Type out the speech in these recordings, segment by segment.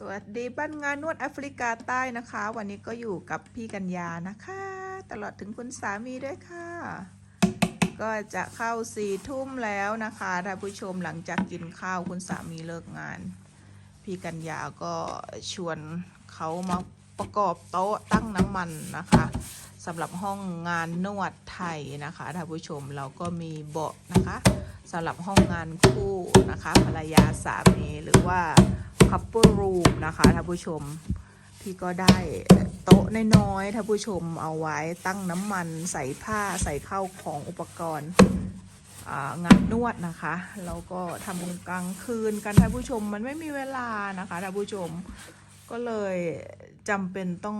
สวัสดีบ้านงานนวดแอฟริกาใต้นะคะ วันนี้ก็อยู่กับพี่กัญญานะคะ ตลอดถึงคุณสามีด้วยค่ะ ก็จะเข้าสี่ทุ่มแล้วนะคะท่านผู้ชมหลังจากกินข้าวคุณสามีเลิกงาน พี่กัญญาก็ชวนเขามาประกอบโต๊ะตั้งน้ำมันนะคะสำหรับห้องงานนวดไทยนะคะท่านผู้ชมเราก็มีเบาะนะคะ สำหรับห้องงานคู่นะคะภรรยาสามีหรือว่า couple room นะคะท่านผู้ชมพี่ก็ได้โต๊ะน้อยๆท่านผู้ชมเอาไว้ตั้งน้ำมันใส่ผ้าใส่เข้าของอุปกรณ์งานนวดนะคะแล้วก็ทำกลางคืนกันท่านผู้ชมมันไม่มีเวลานะคะท่านผู้ชมก็เลยจำเป็นต้อง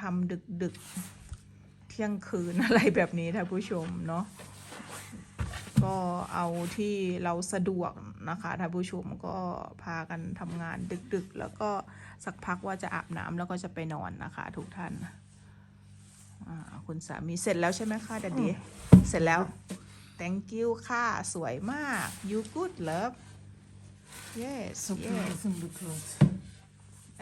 ทำดึกๆเที่ยงคืนอะไรแบบนี้ท่านผู้ชมเนาะ ก็เอาที่เราสะดวกนะคะท่านผู้ชมก็พากันทำงานดึกๆ แล้วก็สักพักว่าจะอาบน้ำแล้วก็จะไปนอนนะคะทุกท่านอ่าคุณสามีเสร็จแล้วใช่ไหมคะดัดดีเสร็จแล้ว thank you ค่ะ สวยมาก you good love yes Something yes doesn't look right.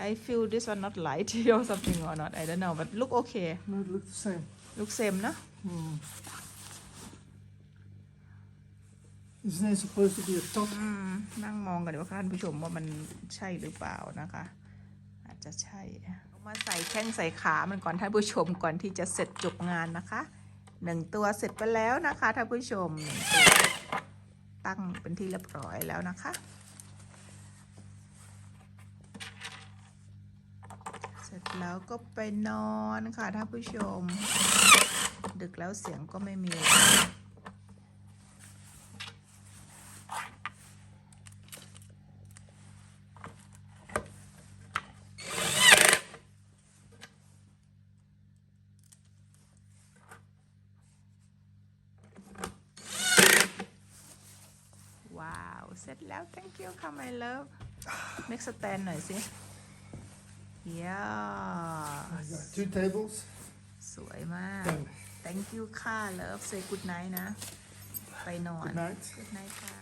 I feel this one not light or something or not I don't know but look okay No, it looked the same. look same นะ Hmm. Isn't it supposed to be a top? อืมนั่งมองกันดีว่าท่านผู้ชมว่ามันใช่หรือเปล่านะคะ อาจจะใช่เอามาใส่แข้งใส่ขามันก่อนท่านผู้ชมก่อนที่จะเสร็จจบงานนะคะหนึ่งตัวเสร็จไปแล้วนะคะท่านผู้ชมหนึ่งตัวตั้งเป็นที่เรียบร้อยแล้วนะคะ เสร็จแล้วก็ไปนอนค่ะท่านผู้ชม ดึกแล้วเสียงก็ไม่มี ว้าว เสร็จแล้ว thank you ค่ะ my love next stand หน่อยสิ yeah I got two tables. สวยมาก Done. thank you ค่ะ love say good night นะ ไปนอน Good night. good night ค่ะ